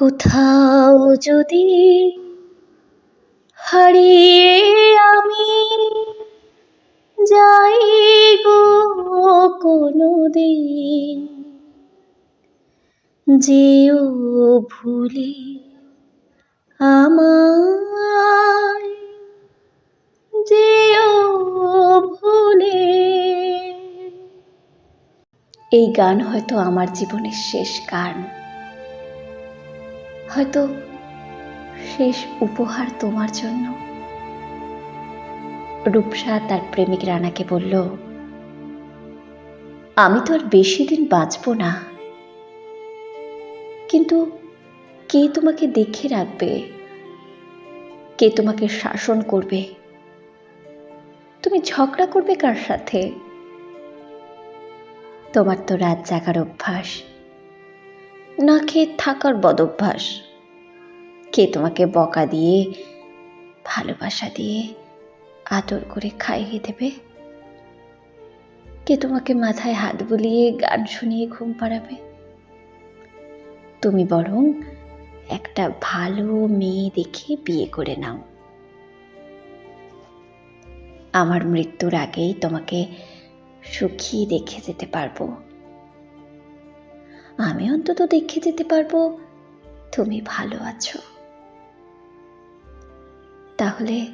কোথাও যদি হারিয়ে আমি যাই গো কোনো দিন যেও ভুলে আমায়, যেও ভুলে। এই গান হয়তো আমার জীবনের শেষ গান। হয়তো শেষ উপহার তোমার জন্য। রূপসা তার প্রেমিক রানাকে বলল, আমি তো আর বেশি দিন বাঁচব না। কিন্তু কে তোমাকে দেখে রাখবে? কে তোমাকে শাসন করবে? তুমি ঝগড়া করবে কার সাথে? তোমার তো রাত জাগার অভ্যাস। না খেয়ে থাকার বদভ্যাস। কে তোমাকে বকা দিয়ে, ভালোবাসা দিয়ে আদর করে খাইয়ে দেবে। কে তোমাকে মাথায় হাত বুলিয়ে গান শুনিয়ে ঘুম পাড়াবে? তুমি বরং একটা ভালো মেয়ে দেখে বিয়ে করে নাও। আমার মৃত্যুর আগেই তোমাকে সুখী দেখে যেতে পারব। আমি অন্তত দেখে যেতে পারব, তুমি ভালো আছো। তাহলে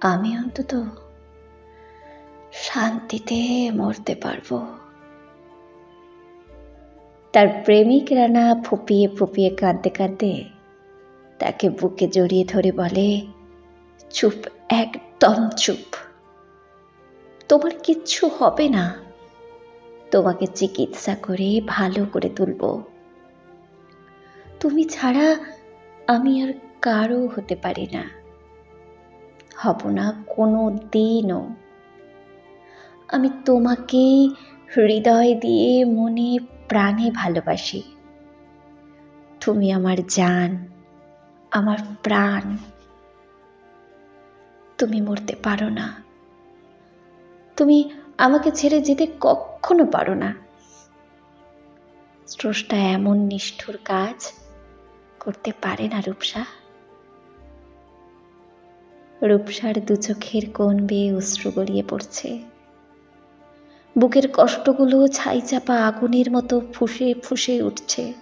আমি অন্তত শান্তিতে মরতে পারব। তার প্রেমিক রানা ফুপিয়ে ফুপিয়ে কাঁদতে কাঁদতে তাকে বুকে জড়িয়ে ধরে বলে, চুপ, একদম চুপ। তোমার কিচ্ছু হবে না। তোমাকে চিকিৎসা করে ভালো করে তুলব। তুমি ছাড়া আমি আর কারও হতে পারি না। হব না কোনো দিনও আমি তোমাকে হৃদয় দিয়ে মনে প্রাণে ভালোবাসি। তুমি আমার জান, আমার প্রাণ। তুমি মরতে পারো না। তুমি আমাকে ছেড়ে যেতে কখনো পারো না। স্রষ্টা এমন নিষ্ঠুর কাজ করতে পারে না রূপসা। রূপসার দু চোখের কোণ বেয়ে অশ্রু গড়িয়ে পড়ছে। বুকের কষ্টগুলো ছাই চাপা আগুনের মতো ফুসে ফুসে উঠছে।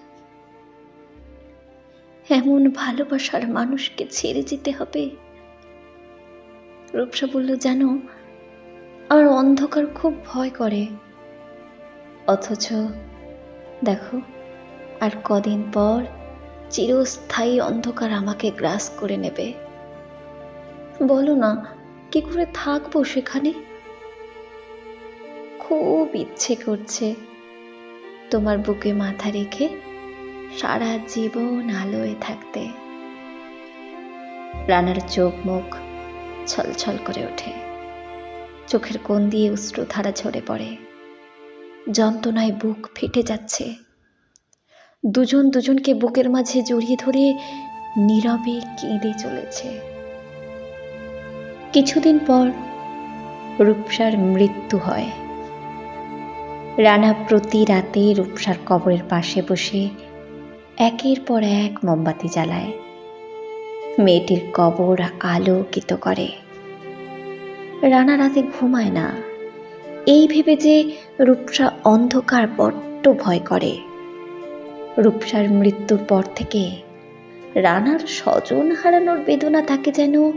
এমন ভালোবাসার মানুষকে ছেড়ে যেতে হবে। রূপসা বলল, জানো আর অন্ধকার খুব ভয় করে। অথচ দেখো, আর কদিন পর চিরস্থায়ী অন্ধকার আমাকে গ্রাস করে নেবে। বলো না, কি করে থাকব সেখানে? খুব ইচ্ছে করছে তোমার বুকে মাথা রেখে সারা জীবন আলোয় থাকতে। রানার চোখ মুখ ছলছল করে ওঠে। চোখের কোণ দিয়ে ধারা ঝরে পড়ে। যন্ত্রণায় বুক ফেটে যাচ্ছে। দুজন দুজনকে বুকের মাঝে জড়িয়ে ধরে নীরবে কেঁদে চলেছে। কিছুদিন পর রূপসার মৃত্যু হয়। রানা প্রতি রাতে রূপসার কবরের পাশে বসে একের পর এক মোমবাতি জ্বালায়। মেয়েটির কবর আলোকিত করে। রানা রাতে ঘুমায় না। এই ভেবে যে রূপসা অন্ধকার বড্ড ভয় করে। রূপসার মৃত্যুর পর থেকে রানার স্বজন হারানোর বেদনা তাকে যেন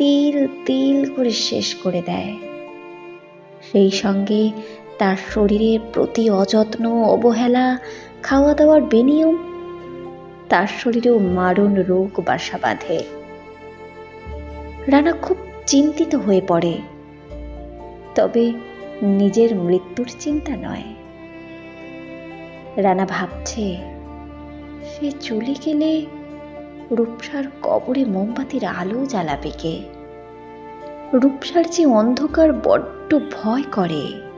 তিল তিল করে শেষ করে দেয়। সেই সঙ্গে তার শরীরের প্রতি অযত্ন, অবহেলা খাওয়া দাওয়ার বেনিয়ম, তার শরীরেও মারণ রোগ, বাসা বাঁধে। রানা খুব চিন্তিত হয়ে পড়ে। তবে নিজের মৃত্যুর চিন্তা নয়। রানা ভাবছে, সে চলে গেলে রূপসার কবরে মোমবাতির আলো জ্বালাবে কে? রূপসার যে অন্ধকার বড্ড ভয় করে।